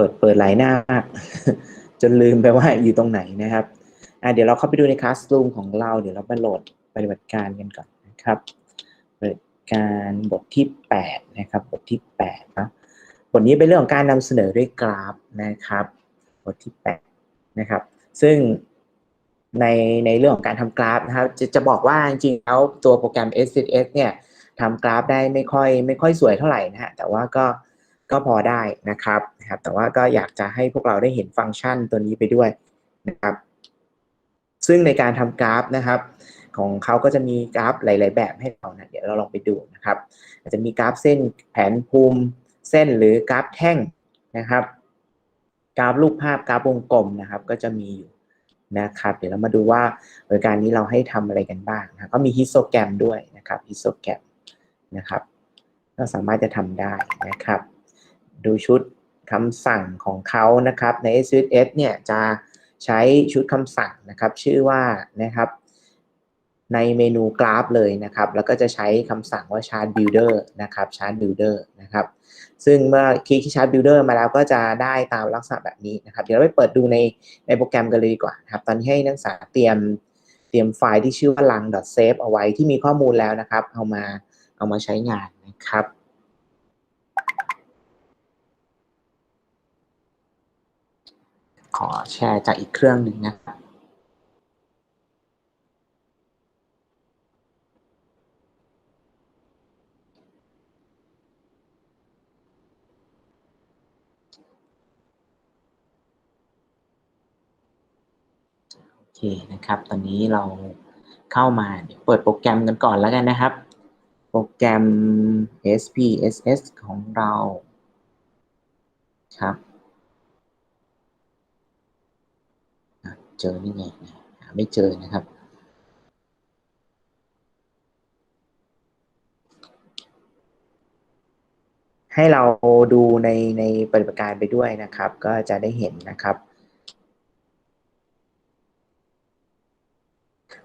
ปิดเปิดหลายหน้ามากจนลืมไปว่าอยู่ตรงไหนนะครับอะเดี๋ยวเราเข้าไปดูใน Classroom ของเราเดี๋ยวเราไปโหลดปฏิบัติการกันก่อนนะครับปฏิบัติการบทที่ 8 นะครับ บทที่8นะบทนี้เป็นเรื่องของการนำเสนอด้วยกราฟนะครับ บทที่ 8 นะครับ ซึ่งในในเรื่องของการทำกราฟนะครับ จะจะบอกว่าจริงๆแล้วตัวโปรแกรม SSS เนี่ยทำกราฟได้ไม่ค่อยไม่ค่อยสวยเท่าไหร่นะฮะแต่ว่าก็ ก็พอได้นะครับนะครับ แต่ว่าก็อยากจะให้พวกเราได้เห็นฟังก์ชันตัวนี้ไปด้วยนะครับ ซึ่งในการทำกราฟนะครับ ของเขาก็จะมีกราฟหลาย ๆ แบบให้เรานะเดี๋ยวเราลองไปดูนะครับอาจจะมีกราฟเส้นแผนภูมิเส้นหรือกราฟแท่งนะครับ กราฟรูปภาพกราฟวงกลมนะครับ ก็จะมีอยู่นะครับ เดี๋ยวเรามาดูว่าบริการนี้เราให้ทำอะไรกันบ้างนะก็มีฮิสโตแกรมด้วยนะครับฮิสโตแกรมนะครับ ก็สามารถจะทำได้นะครับ ดูชุดคำสั่งของเขานะครับใน SSS เนี่ยจะใช้ชุดคำสั่งนะครับชื่อว่านะครับในเมนูกราฟเลยนะครับ แล้วก็จะใช้คำสั่งว่า chart builder นะครับ chart builder นะครับ ซึ่งเมื่อคลิกที่ chart builder มาแล้วก็จะได้ตามลักษณะแบบนี้นะครับ เดี๋ยวเราไปเปิดดูในในโปรแกรมกันเลยดีกว่าครับ ตอนนี้ให้นักศึกษาเตรียมเตรียมไฟล์ที่ชื่อว่า lang.save เอาไว้ที่มีข้อมูลแล้วนะครับ เอามาเอามาใช้งานนะครับ ขอแชร์จากอีกเครื่องหนึ่งนะครับโอเคนะครับ ตอนนี้เราเข้ามาเดี๋ยวเปิดโปรแกรมกันก่อนแล้วกันนะครับ โปรแกรม SPSS ของเราครับอะ เจอนี่ไงหาไม่เจอนะครับ ให้เราดูในในปฏิบัติการไปด้วยนะครับ ก็จะได้เห็นนะครับ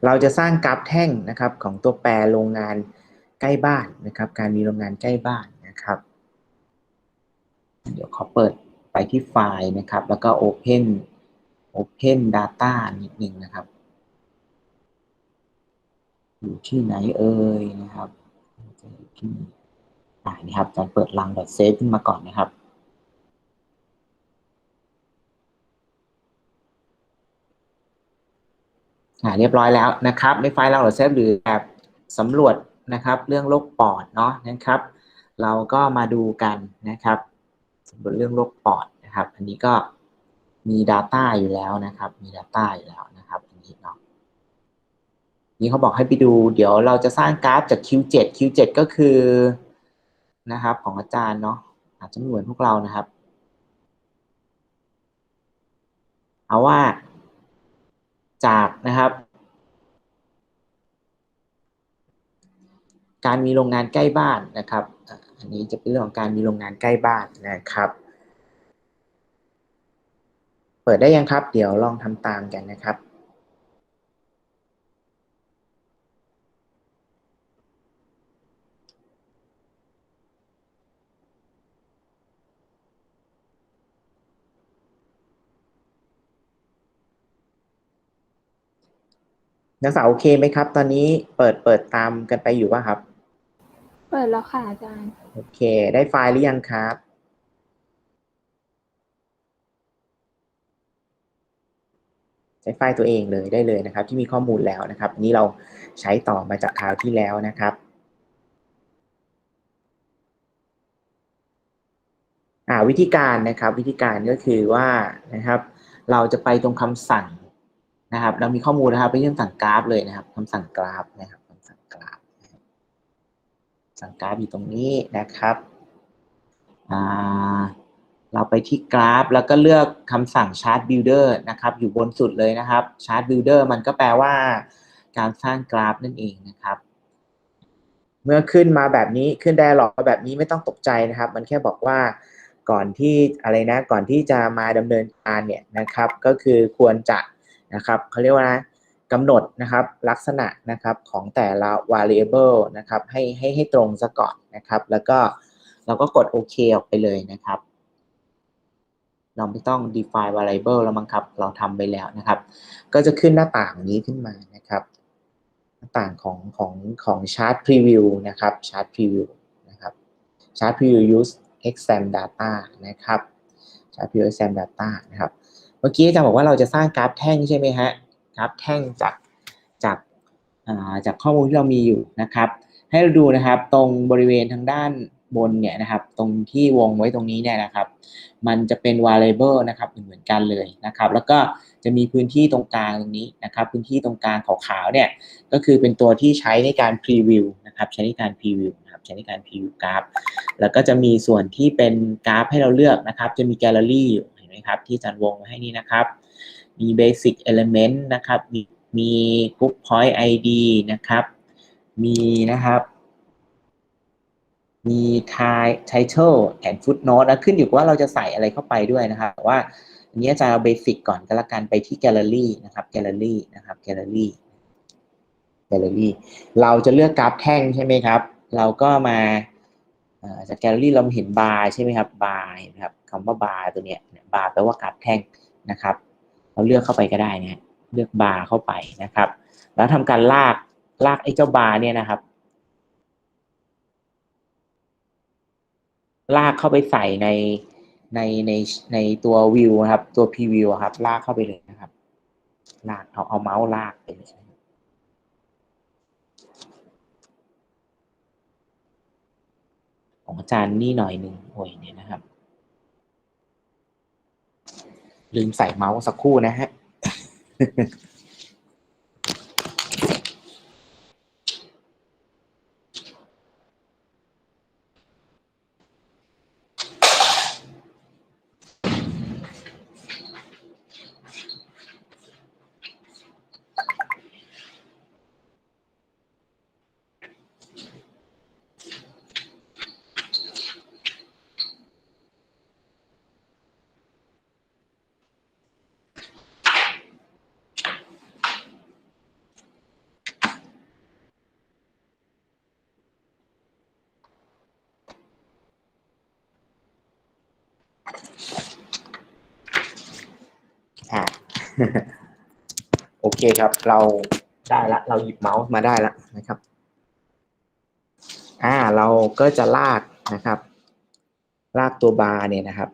เราจะสร้างกราฟแท่งนะครับของตัวแปรโรงงานใกล้บ้านนะครับ การมีโรงงานใกล้บ้านนะครับ เดี๋ยวขอเปิดไปที่ไฟล์นะครับ แล้วก็ Open Open Data นิดนึงนะครับ อยู่ที่ไหนเอ่ยนะครับจะอยู่ที่อ่านี่ครับอาจารเปิดลัง .save ขึ้นมาก่อนนะครับอ่าเรียบร้อยแล้วนะครับ ในไฟล์เราเซฟหรือแบบสำรวจนะครับเรื่องโรคปอดเนาะนะครับ เราก็มาดูกันนะครับสำรวจเรื่องโรคปอดนะครับ อันนี้ก็ มี Data อยู่แล้วนะครับ มี Data อยู่แล้วนะครับอันนี้เนาะนี่เขาบอกให้ไปดู เดี๋ยวเราจะสร้างกราฟจาก Q7 Q7 ก็คือนะครับของอาจารย์เนาะอาจจะไม่เหมือนพวกเรานะครับ เอาว่าจากนะครับ การมีโรงงานใกล้บ้านนะครับ อันนี้จะเป็นเรื่องของการมีโรงงานใกล้บ้านนะครับ เปิดได้ยังครับ เดี๋ยวลองทำตามกันนะครับนักศึกษาโอเคไหมครับ ตอนนี้เปิดเปิดตามกันไปอยู่ป่ะครับ เปิดแล้วค่ะอาจารย์ โอเค ได้ไฟล์หรือยังครับ ใช้ไฟล์ตัวเองเลยได้เลยนะครับ ที่มีข้อมูลแล้วนะครับอันนี้เราใช้ต่อมาจากคราวที่แล้วนะครับวิธีการนะครับวิธีการก็คือว่านะครับ เราจะไปตรงคำสั่งนะครับ เรามีข้อมูลนะครับไปที่คำสั่งกราฟเลยนะครับคำสั่งกราฟนะครับคำสั่งกราฟสั่งกราฟอยู่ตรงนี้นะครับอ่า เราไปที่กราฟ แล้วก็เลือกคำสั่ง chart builder นะครับ อยู่บนสุดเลยนะครับ chart builder มันก็แปลว่า การสร้างกราฟนั่นเองนะครับ เมื่อขึ้นมาแบบนี้ขึ้นได้หรอแบบนี้ไม่ต้องตกใจนะครับ มันแค่บอกว่าก่อนที่อะไรนะก่อนที่จะมาดำเนินการเนี่ยนะครับ ก็คือควรจะนะครับเขาเรียกว่านะกำหนดนะครับลักษณะนะครับของแต่ละ variable นะครับให้ให้ให้ตรงซะก่อนนะครับ แล้วก็เราก็กดโอเคออกไปเลยนะครับ เราไม่ต้อง define variable แล้วมั้งครับ เราทำไปแล้วนะครับ ก็จะขึ้นหน้าต่างนี้ขึ้นมานะครับ หน้าต่างของของของ chart preview นะครับ chart preview นะครับ chart preview use exam data นะครับ chart preview exam data นะครับ เมื่อกี้อาจารย์บอกว่าเราจะสร้างกราฟแท่งใช่ไหมฮะ กราฟแท่งจากจากจากข้อมูลที่เรามีอยู่นะครับ ให้เราดูนะครับตรงบริเวณทางด้าน บนเนี่ยนะครับ ตรงที่วงไว้ตรงนี้เนี่ยนะครับ มันจะเป็น variable นะครับเหมือนกันเลยนะครับ แล้วก็จะมีพื้นที่ตรงกลางตรงนี้นะครับ พื้นที่ตรงกลางขาวๆเนี่ยก็คือเป็นตัวที่ใช้ในการ preview นะครับใช้ในการ preview นะครับใช้ในการ preview กราฟ แล้วก็จะมีส่วนที่เป็นกราฟให้เราเลือกนะครับ จะมี gallery อยู่เห็นไหมครับ ที่จารย์วงไว้ให้นี่นะครับ มี basic element นะครับ มีมี group point id นะครับ มีนะครับ มี ti- title and footnote นะขึ้นอยู่กับว่าเราจะใส่อะไรเข้าไปด้วยนะครับแต่ว่าอันนี้อาจารย์เอาเบสิกก่อนก็แล้วกันไปที่ gallery นะครับ gallery นะครับ gallery gallery เราจะเลือกกราฟแท่งใช่ไหมครับ เราก็มาจาก gallery เราเห็นบาร์ใช่ไหมครับบาร์เห็นครับคำว่าบาร์ตัวเนี้ยบาร์แปลว่ากราฟแท่งนะครับ เราเลือกเข้าไปก็ได้นะเลือกบาร์เข้าไปนะครับ แล้วทำการลากลากไอ้เจ้าบาร์เนี่ยนะครับ ลากเข้าไปใส่ในในในในตัววิวนะครับ ตัวพรีวิวครับ ลากเข้าไปเลยนะครับ ลากเอาเอาเมาส์ลากไปเลยของอาจารย์นี่หน่อยหนึ่งโอ้ยเนี่ยนะครับ ลืมใส่เมาส์สักครู่นะฮะ อ่าโอเคครับ เราได้ละ เราหยิบเมาส์มาได้ละนะครับ อ่า เราก็จะลากนะครับ ลากตัวบาร์เนี่ยนะครับ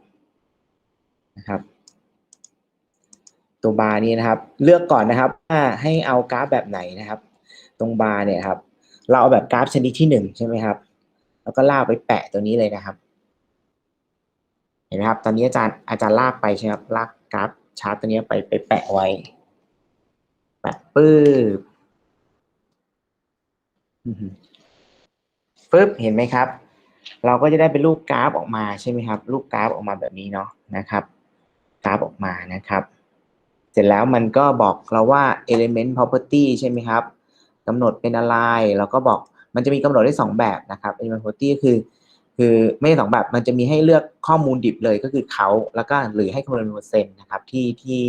นะครับ ตัวบาร์นี้นะครับ เลือกก่อนนะครับว่าให้เอากราฟแบบไหนนะครับ ตรงบาร์เนี่ยครับ เราเอาแบบกราฟชนิดที่หนึ่งใช่ไหมครับ แล้วก็ลากไปแปะตัวนี้เลยนะครับ ห็นไหมครับ ตอนนี้อาจารย์อาจารย์ลากไปใช่ไหมครับ ลากกราฟชาร์ตตัวนี้ไปไปแปะไว้ แปะปื๊บปึ๊บ เห็นไหมครับ เราก็จะได้เป็นรูปกราฟออกมาใช่ไหมครับ รูปกราฟออกมาแบบนี้เนาะนะครับ กราฟออกมานะครับ เสร็จแล้วมันก็บอกเราว่า element property ใช่ไหมครับกำหนดเป็นอะไร เราก็บอกมันจะมีกำหนดได้สองแบบนะครับ element property ก็คือ คือไม่สองแบบมันจะมีให้เลือกข้อมูลดิบเลยก็คือเขาแล้วก็หรือให้คำนวณเป็นเปอร์เซ็นต์นะครับที่ที่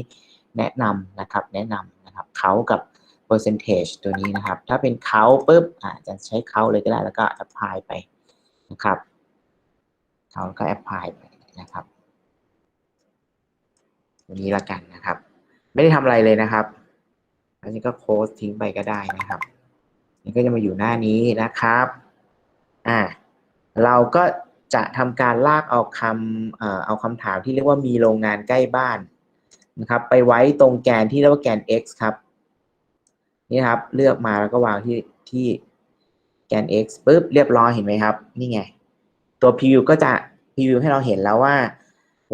แนะนำนะครับแนะนำนะครับเขากับ percentage ตัวนี้นะครับ ถ้าเป็นเขาปุ๊บอาจจะใช้เขาเลยก็ได้แล้วก็ apply ไปนะครับเขาก็ apply ไปนะครับตัวนี้ละกันนะครับ ไม่ได้ทำอะไรเลยนะครับอันนี้ก็โค้ดทิ้งไปก็ได้นะครับนี่ก็จะมาอยู่หน้านี้นะครับ อ่า เราก็จะทำการลากเอาคำเอาคำถามที่เรียกว่ามีโรงงานใกล้บ้านนะครับ ไปไว้ตรงแกนที่เรียกว่าแกน x ครับนี่ครับ เลือกมาแล้วก็วางที่ที่แกน x ปุ๊บเรียบร้อยเห็นไหมครับ นี่ไง ตัว preview ก็จะ preview ให้เราเห็นแล้วว่า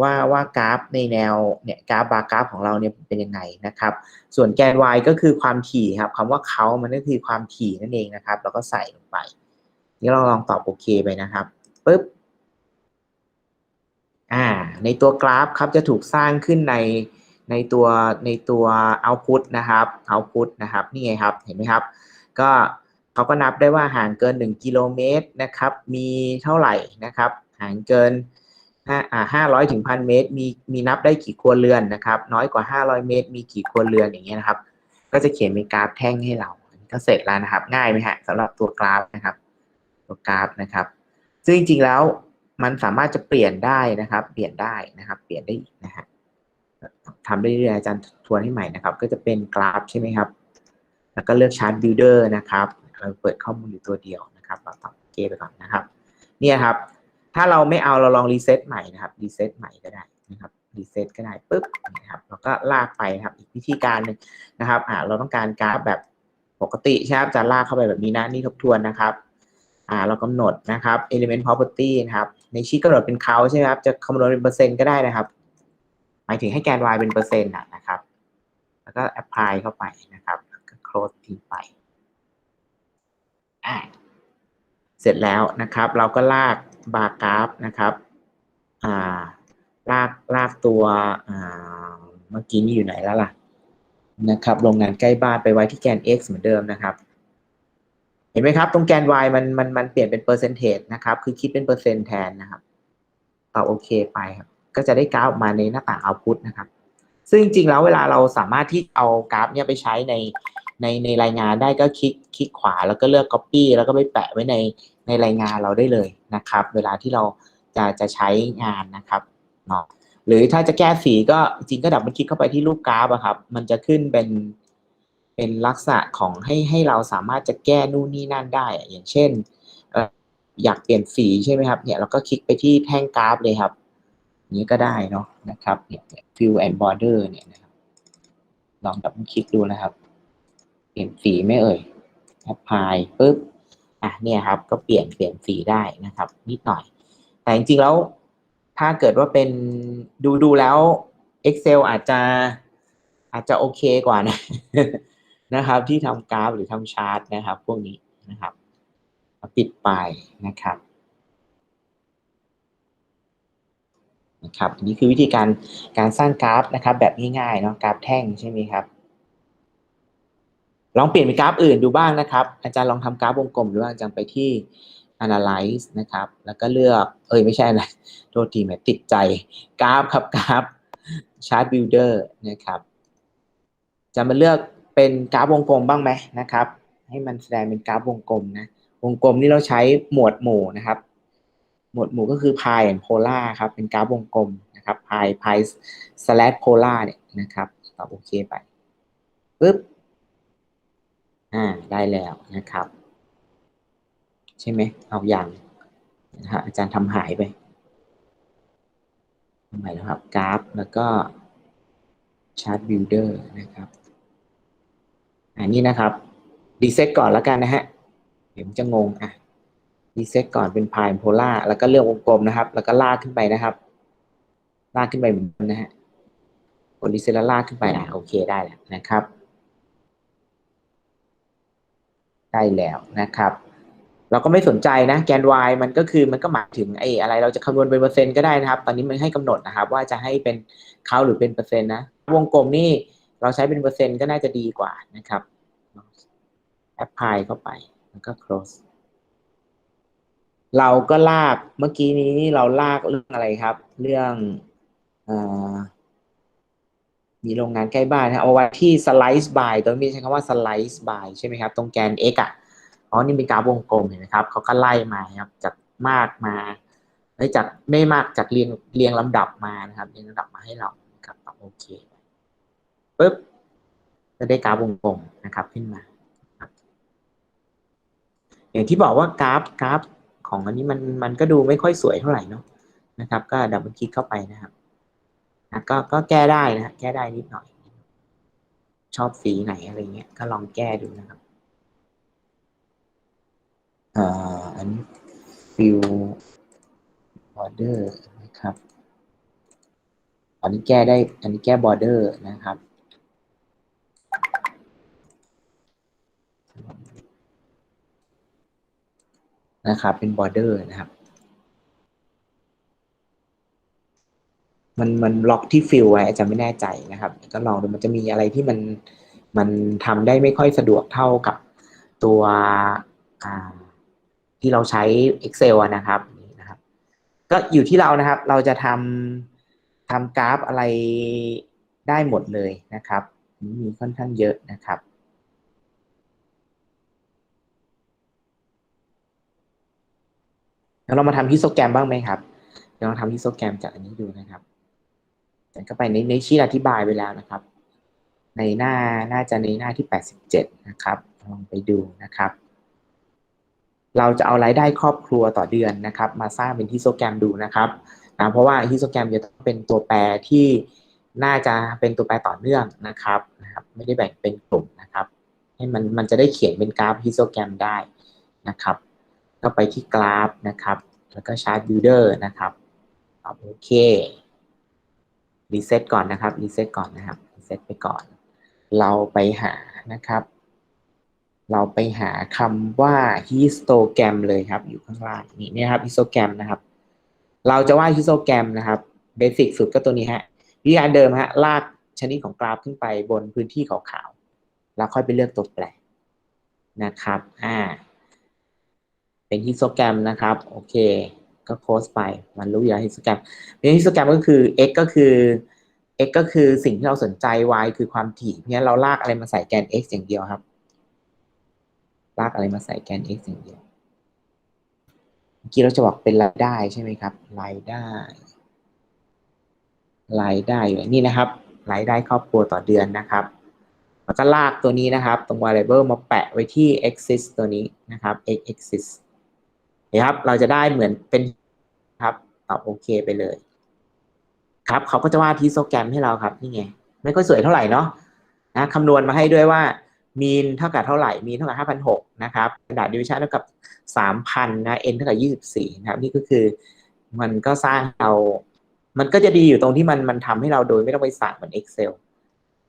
ว่าว่ากราฟในแนวเนี่ยกราฟบาร์กราฟของเราเนี่ยเป็นยังไงนะครับ ส่วนแกน y ก็คือความถี่ครับคำว่าเขามันก็คือความถี่นั่นเองนะครับ แล้วก็ใส่ลงไป นี่เราลองตอบโอเคไปนะครับปุ๊บอ่าในตัวกราฟครับจะถูกสร้างขึ้นในในตัวในตัว output นะครับ output นะครับนี่ไงครับเห็นไหมครับ ก็เขาก็นับได้ว่าห่างเกิน 1 กิโลเมตรนะครับมีเท่าไหร่นะครับห่างเกินห้าร้อยถึงพันเมตรมีมีนับได้กี่ครัวเรือนนะครับ น้อยกว่า 500 เมตร มีกี่ครัวเรือนอย่างเงี้ยนะครับ ก็จะเขียนเป็นกราฟแท่งให้เราก็เสร็จแล้วนะครับ ง่ายไหมฮะสำหรับตัวกราฟนะครับ ตัวกราฟนะครับ ซึ่งจริงๆแล้วมันสามารถจะเปลี่ยนได้นะครับ เปลี่ยนได้นะครับ เปลี่ยนได้อีกนะฮะทำได้เรื่อยๆอาจารย์ทวนให้ใหม่นะครับ ก็จะเป็นกราฟใช่ไหมครับ แล้วก็เลือกชาร์ตบิลดเออร์นะครับ เราเปิดข้อมูลอยู่ตัวเดียวนะครับ เราตัดเกไปก่อนนะครับ เนี่ยครับ ถ้าเราไม่เอาเราลองรีเซ็ตใหม่นะครับ รีเซ็ตใหม่ก็ได้นะครับ รีเซ็ตก็ได้ปุ๊บนะครับ แล้วก็ลากไปครับ อีกวิธีการหนึ่งนะครับ อ่าเราต้องการกราฟแบบปกติใช่ไหมครับจะลากเข้าไปแบบนี้นะ นี่ทบทวนนะครับ อ่าเรากำหนดนะครับ element property นะครับ ในชีตกำหนดเป็นเขาใช่ไหมครับจะคำนวณเป็นเปอร์เซ็นต์ก็ได้นะครับ หมายถึงให้แกน y เป็นเปอร์เซ็นต์นะครับ แล้วก็ apply เข้าไปนะครับแล้วก็ close ทิ้งไปอ่าเสร็จแล้วนะครับ เราก็ลากบาร์กราฟนะครับอ่าลากลากตัวอ่าเมื่อกี้นี่อยู่ไหนแล้วล่ะนะครับโรงงานใกล้บ้านไปไว้ที่แกน x เหมือนเดิมนะครับ เห็นไหมครับ ตรงแกน y มันมันมันเปลี่ยนเป็นเปอร์เซนเทจนะครับ คือคิดเป็นเปอร์เซ็นต์แทนนะครับตอบโอเคไปครับ ก็จะได้กราฟออกมาในหน้าต่าง output นะครับ ซึ่งจริงๆแล้วเวลาเราสามารถที่เอากราฟเนี่ยไปใช้ในในในรายงานได้ก็คลิกคลิกขวาแล้วก็เลือก copy แล้วก็ไปแปะไว้ในในรายงานเราได้เลยนะครับ เวลาที่เราจะจะใช้งานนะครับเนาะหรือถ้าจะแก้สีก็จริงก็ดับมันคลิกเข้าไปที่รูปกราฟอะครับ มันจะขึ้นเป็น เป็นลักษณะของให้ให้เราสามารถจะแก้นู่นนี่นั่นได้ อย่างเช่นอยากเปลี่ยนสีใช่ไหมครับเนี่ยเราก็คลิกไปที่แท่งกราฟเลยครับนี้ก็ได้เนาะนะครับเนี่ย fill and border เนี่ยนะครับลองดับคลิกดูนะครับ เปลี่ยนสีไหม่เอ่ย apply ปุ๊บอะเนี่ยครับ ก็เปลี่ยนเปลี่ยนสีได้นะครับ นิดหน่อย แต่จริงๆแล้วถ้าเกิดว่าเป็นดูดูแล้ว Excel อาจจะอาจจะโอเคกว่านะ นะครับ ที่ทำกราฟหรือทำชาร์ตนะครับ พวกนี้นะครับปิดไปนะครับนะครับอันนี้คือวิธีการการสร้างกราฟนะครับ แบบง่ายๆเนาะกราฟแท่งใช่ไหมครับ ลองเปลี่ยนเป็นกราฟอื่นดูบ้างนะครับ อาจารย์ลองทำกราฟวงกลมหรือว่าอาจารย์ไปที่ analyze นะครับ แล้วก็เลือก เอ้ยไม่ใช่นะโทษทีแมติดใจกราฟครับกราฟ chart builder นะครับจะมาเลือก เป็นกราฟวงกลมบ้างไหมนะครับ ให้มันแสดงเป็นกราฟวงกลมนะ วงกลมนี่เราใช้หมวดหมู่นะครับ หมวดหมู่ก็คือ pi and polar ครับ เป็นกราฟวงกลมนะครับ pi pi slash polar เนี่ยนะครับตอบโอเคไปปึ๊บอ่าได้แล้วนะครับ ใช่ไหมเอาอย่างนะฮะอาจารย์ทำหายไปทำไมแล้วครับกราฟแล้วก็ chart builder นะครับ อันนี้นะครับรีเซ็ตก่อนแล้วกันนะฮะเดี๋ยวมันจะงงอะรีเซ็ตก่อนเป็นพายโพล่าแล้วก็เลือกวงกลมนะครับ แล้วก็ลากขึ้นไปนะครับ ลากขึ้นไปเหมือนกันนะฮะกดรีเซ็ตแล้วลากขึ้นไปอะโอเคได้แล้วนะครับ ได้แล้วนะครับ เราก็ไม่สนใจนะแกน y มันก็คือมันก็หมายถึงไอ้อะไร เราจะคำนวณเป็นเปอร์เซ็นต์ก็ได้นะครับ ตอนนี้มันให้กำหนดนะครับ ว่าจะให้เป็นเขาหรือเป็นเปอร์เซ็นต์นะวงกลมนี่ เราใช้เป็นเปอร์เซ็นต์ก็น่าจะดีกว่านะครับ apply เข้าไปแล้วก็ close เราก็ลากเมื่อกี้นี้เราลากเรื่องอะไรครับ เรื่องอมีโรงงานใกล้บ้านนะเอาไว้ที่ slice by ตรงนี้ใช้คำว่า slice by ใช่ไหมครับ ตรงแกน x อะอ๋อนี่เป็นกราฟวงกลมเห็นไหมครับเขาก็ไล่มาครับจากมากมาจากไม่มากจากเรียงเรียงลำดับมานะครับเรียงลำดับมาให้เราครับโอเค ปุ๊บจะได้กราฟวงกลมนะครับขึ้นมา อย่างที่บอกว่ากราฟกราฟ ของอันนี้มันมันก็ดูไม่ค่อยสวยเท่าไหร่เนาะนะครับ ก็ดับเบิลคลิกเข้าไปนะครับนะก็ก็แก้ได้นะแก้ได้นิดหน่อย ชอบสีไหนอะไรเงี้ยก็ลองแก้ดูนะครับอ่าอันนี้ fill border นะครับ อันนี้แก้ได้ อันนี้แก้ border นะครับ นะครับ เป็น border นะครับ มันมันล็อกที่ฟิลไว้อาจจะไม่แน่ใจนะครับ ก็ลองดูมันจะมีอะไรที่มันมันทำได้ไม่ค่อยสะดวกเท่ากับตัวที่เราใช้ Excel นะครับนะครับ ก็อยู่ที่เรานะครับ เราจะทำทำกราฟอะไรได้หมดเลยนะครับ มีค่อนข้างเยอะนะครับ แล้วเรามาทำฮิสโตแกรมบ้างไหมครับลองทำฮิสโตแกรมจากอันนี้ดูนะครับแต่ก็ไปในในชีตอธิบายไปแล้วนะครับ ในหน้าน่าจะในหน้าที่ 87 นะครับ ลองไปดูนะครับ เราจะเอารายได้ครอบครัวต่อเดือนนะครับ มาสร้างเป็นฮิสโตแกรมดูนะครับนะเพราะว่าฮิสโตแกรมจะต้องเป็นตัวแปรที่น่าจะเป็นตัวแปรต่อเนื่องนะครับนะครับ ไม่ได้แบ่งเป็นกลุ่มนะครับ ให้มันมันจะได้เขียนเป็นกราฟฮิสโตแกรมได้นะครับ ก็ไปที่กราฟนะครับ แล้วก็ชาร์ตบิลดอร์นะครับโอเครีเซ็ตก่อนนะครับรีเซ็ตก่อนนะครับรีเซ็ตไปก่อน เราไปหานะครับ เราไปหาคำว่า histogram เลยครับ อยู่ข้างล่างนี่นะครับ histogram นะครับ เราจะวาด histogram นะครับเบสิกสุดก็ตัวนี้ฮะวิธีการเดิมฮะลากชนิดของกราฟขึ้นไปบนพื้นที่ขาวๆแล้วค่อยไปเลือกตัวแปรนะครับ อ่า เป็นฮิสโตแกรมนะครับ โอเค ก็โค้ดไป มันรู้อยู่แล้วฮิสโตแกรมเป็นฮิสโตแกรมก็คือ x ก็คือ x ก็คือสิ่งที่เราสนใจ y คือความถี่ เพราะฉะนั้นเราลากอะไรมาใส่แกน x อย่างเดียวครับ ลากอะไรมาใส่แกน x อย่างเดียว เมื่อกี้เราจะบอกเป็นรายได้ใช่ไหมครับ รายได้ รายได้อยู่นี่นะครับ รายได้ครอบครัวต่อเดือนนะครับ แล้วก็ลากตัวนี้นะครับ ตรง variable มาแปะไว้ที่ axis ตัวนี้นะครับ x axis นะครับ เราจะได้เหมือนเป็นครับตอบโอเคไปเลย ครับเขาก็จะวาดฮิโตแกรมให้เราครับนี่ไงไม่ค่อยสวยเท่าไหร่เนาะนะคำนวณมาให้ด้วยว่ามีนเท่ากับเท่าไหร่ มีนเท่ากับห้าพันหกนะครับดาดิวิชันเท่ากับสามพันนะ n เท่ากับยี่สิบสี่นะครับ นี่ก็คือ มันก็สร้างเรา มันก็จะดีอยู่ตรงที่มันมันทำให้เราโดยไม่ต้องไปสั่งเหมือน Excel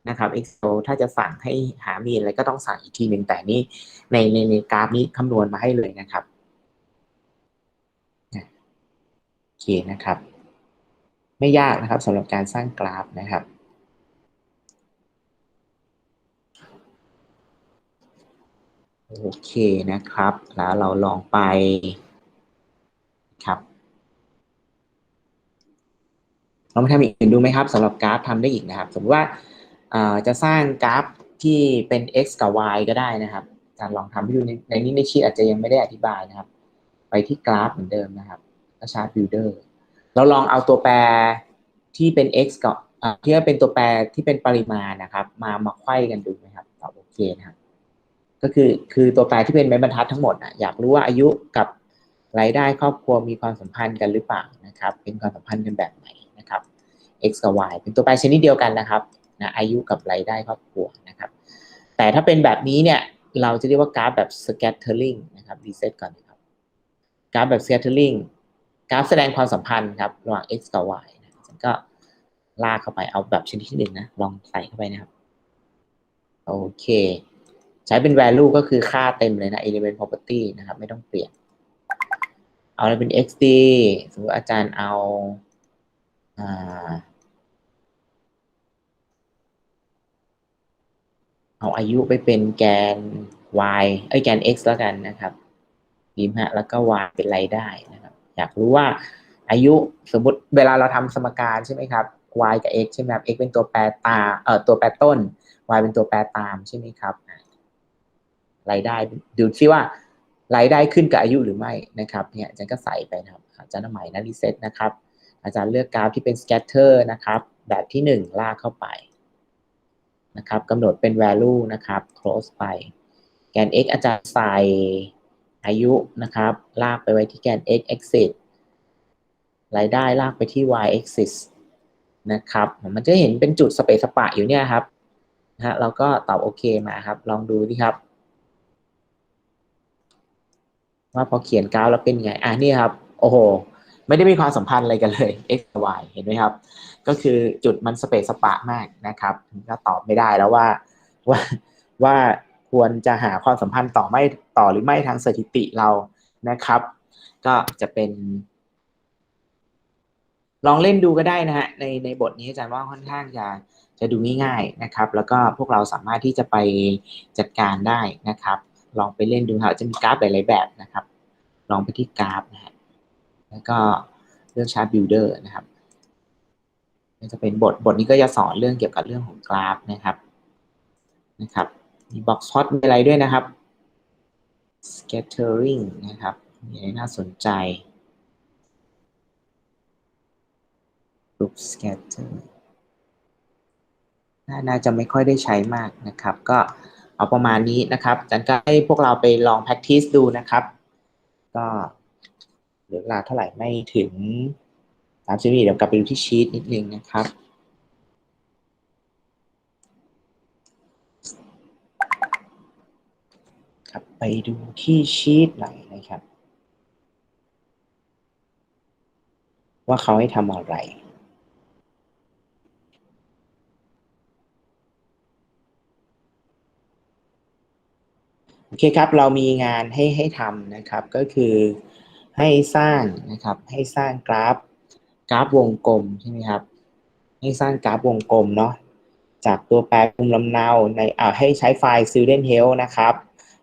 นะครับ Excel ถ้าจะสั่งให้หามีนอะไรก็ต้องสั่งอีกทีหนึ่งแต่นี่ในในในกราฟนี้คำนวณมาให้เลยนะครับโอ เคนะครับ ไม่ยากนะครับสำหรับการสร้างกราฟนะครับโอเคนะครับ แล้วเราลองไปครับลองไปทำอีกอื่นดูไหมครับสำหรับกราฟทำได้อีกนะครับ สมมติว่าจะสร้างกราฟที่เป็น x กับ y ก็ได้นะครับอารลองทำให้ดูในในนี้ในชีตอาจจะยังไม่ได้อธิบายนะครับ ไปที่กราฟเหมือนเดิมนะครับ ก็ชาร์ตบิลดเออร์เราลองเอาตัวแปรที่เป็น x กับที่เป็นตัวแปรที่เป็นปริมาณนะครับ มามาไขว้กันดูนะครับตอบโอเคนะครับ ก็คือคือตัวแปรที่เป็นไม้บรรทัดทั้งหมดนะอยากรู้ว่าอายุกับรายได้ครอบครัวมีความสัมพันธ์กันหรือเปล่านะครับ เป็นความสัมพันธ์กันแบบไหนนะครับ x กับ y เป็นตัวแปรชนิดเดียวกันนะครับนะอายุกับรายได้ครอบครัวนะครับ แต่ถ้าเป็นแบบนี้เนี่ยเราจะเรียกว่ากราฟแบบ scattering นะครับ reset ก่อนนะครับ กราฟแบบ scattering กราฟแสดงความสัมพันธ์ครับระหว่าง x กับ y นะก็ลากเข้าไปเอาแบบชนิดที่หนึ่งนะ ลองใส่เข้าไปนะครับ โอเค ใช้เป็น value ก็คือค่าเต็มเลยนะ element property นะครับ ไม่ต้องเปลี่ยน เอาอะไรเป็น xd สมมติอาจารย์เอาอ่าเอาอายุไปเป็นแกน y เอ้ยแกน x แล้วกันนะครับพิมพ์ฮะแล้วก็ y เป็นรายได้นะครับ อยากรู้ว่าอายุสมมติเวลาเราทำสมการใช่ไหมครับ y กับ x ใช่ไหมครับ x เป็นตัวแปรตาเอ่อตัวแปรต้น y เป็นตัวแปรตามใช่ไหมครับรายได้ดูซิว่ารายได้ขึ้นกับอายุหรือไม่นะครับเนี่ยอาจารย์ก็ใส่ไปนะครับอาจารย์ใหม่นะรีเซ็ตนะครับ อาจารย์เลือกกราฟที่เป็น scatter นะครับ แบบที่ 1 ลากเข้าไปนะครับกำหนดเป็น value นะครับ close ไปแกน x อาจารย์ใส่ อายุนะครับ ลากไปไว้ที่แกน x axis รายได้ลากไปที่ y axis นะครับ มันจะเห็นเป็นจุดสเปซสปะอยู่เนี่ยครับนะฮะเราก็ตอบโอเคมาครับ ลองดูดิครับ ว่าพอเขียนกราฟแล้วเป็นไง อะนี่ครับ โอ้โห ไม่ได้มีความสัมพันธ์อะไรกันเลย x y เห็นไหมครับ ก็คือจุดมันสเปซสปะมากนะครับก็ตอบไม่ได้แล้วว่าว่าว่า ควรจะหาความสัมพันธ์ต่อไม่ต่อหรือไม่ทางสถิติเรานะครับ ก็จะเป็น ลองเล่นดูก็ได้นะฮะในในบทนี้อาจารย์ว่าค่อนข้างจะจะดูง่ายๆนะครับ แล้วก็พวกเราสามารถที่จะไปจัดการได้นะครับ ลองไปเล่นดูครับจะมีกราฟหลายๆแบบนะครับ ลองไปที่กราฟนะฮะแล้วก็เลือกชาร์ตบิลดเออร์นะครับจะเป็นบทบทนี้ก็จะสอนเรื่องเกี่ยวกับเรื่องของกราฟนะครับนะครับ มีบ็อกซ์พอตมีอะไรด้วยนะครับ scattering นะครับมีอะไรน่าสนใจ group scatter น่าน่าจะไม่ค่อยได้ใช้มากนะครับ ก็เอาประมาณนี้นะครับจารย์ก็ให้พวกเราไปลอง practice ดูนะครับ ก็เหลือเวลาเท่าไหร่ไม่ถึงสามสิบวิเดี๋ยวกลับไปดูที่ชีตนิดนึงนะครับ กลับ ไปดูที่ชีตหน่อยนะครับ ว่าเขาให้ทำอะไรโอเคครับ เรามีงานให้ให้ทำนะครับ ก็คือให้สร้างนะครับ ให้สร้างกราฟกราฟวงกลมใช่ไหมครับ ให้สร้างกราฟวงกลมเนาะจากตัวแปรภูมิลำเนาในอ่าให้ใช้ไฟล์ student help นะครับ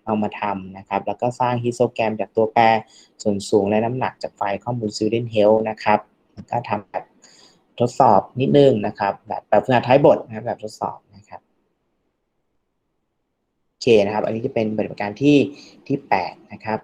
เอามาทำนะครับ แล้วก็สร้างฮิสโตแกรมจากตัวแปรส่วนสูงและน้ำหนักจากไฟล์ข้อมูล student help นะครับก็ทำแบบทดสอบนิดนึงนะครับ แบบแบบฝึกหัดท้ายบทนะครับแบบทดสอบนะครับโอเคนะครับ อันนี้จะเป็นปฏิบัติการที่ที่ 8 นะครับ